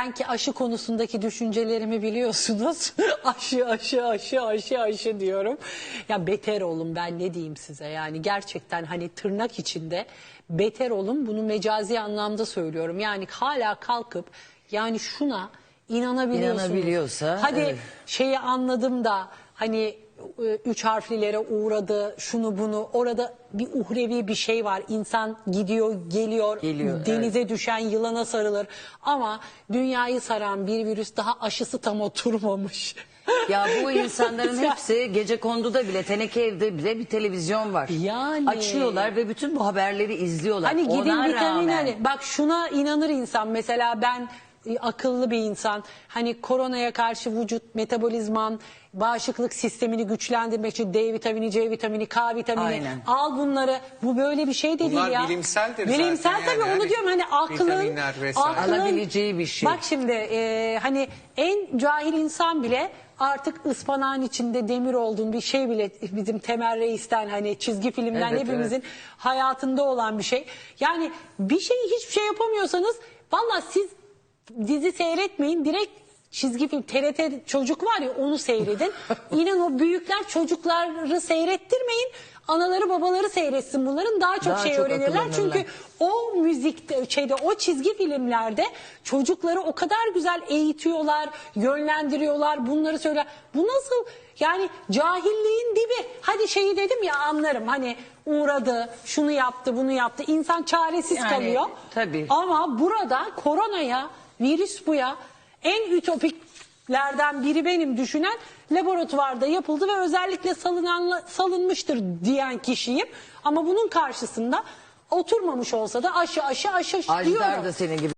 Sanki aşı konusundaki düşüncelerimi biliyorsunuz. aşı aşı aşı aşı aşı diyorum. Ya beter olun ben ne diyeyim size yani gerçekten hani tırnak içinde beter olun bunu mecazi anlamda söylüyorum. Yani hala kalkıp yani şuna inanabiliyorsunuz. İnanabiliyorsa, Hadi evet. şeyi anladım da hani e, üç harflilere uğradı şunu bunu orada bir uhrevi bir şey var insan gidiyor geliyor, Geliyor, denize düşen yılana sarılır ama dünyayı saran bir virüs daha aşısı tam oturmamış. Ya bu insanların hepsi gece konduda bile teneke evde bile bir televizyon var. Yani. Açıyorlar ve bütün bu haberleri izliyorlar. Hani gidin Ona vitamin rağmen. hani bak şuna inanır insan mesela ben akıllı bir insan hani koronaya karşı vücut metabolizman bağışıklık sistemini güçlendirmek için D vitamini, C vitamini, K vitamini Aynen. al bunları. Bu böyle bir şey de değil Bunlar ya. bilimseldir Bilimsel zaten tabii yani. onu diyorum hani aklın Vitaminler vesaire. Alabileceği bir şey. Bak şimdi e, hani en cahil insan bile artık ıspanağın içinde demir olduğun bir şey bile bizim Temel Reis'ten hani çizgi filmden Evet, hepimizin hayatında olan bir şey. Yani bir şeyi hiçbir şey yapamıyorsanız valla siz dizi seyretmeyin direkt çizgi film TRT çocuk var ya onu seyredin. İnan o büyükler çocukları seyrettirmeyin. Anaları babaları seyretsin bunların daha çok Daha şey çok öğrenirler. akıllanırlar. Çünkü o müzikte şeyde o çizgi filmlerde çocukları o kadar güzel eğitiyorlar, yönlendiriyorlar, bunları söyler. Bu nasıl yani cahilliğin dibi. Hadi şeyi dedim ya anlarım. Hani uğradı, şunu yaptı, bunu yaptı. İnsan çaresiz Yani, kalıyor. tabii. Ama burada koronaya, virüs bu ya en ütopiklerden biri benim düşünen laboratuvarda yapıldı ve özellikle salınan, salınmıştır diyen kişiyim. Ama bunun karşısında oturmamış olsa da aşı aşı aşı Ajdar diyorum. da senin gibi.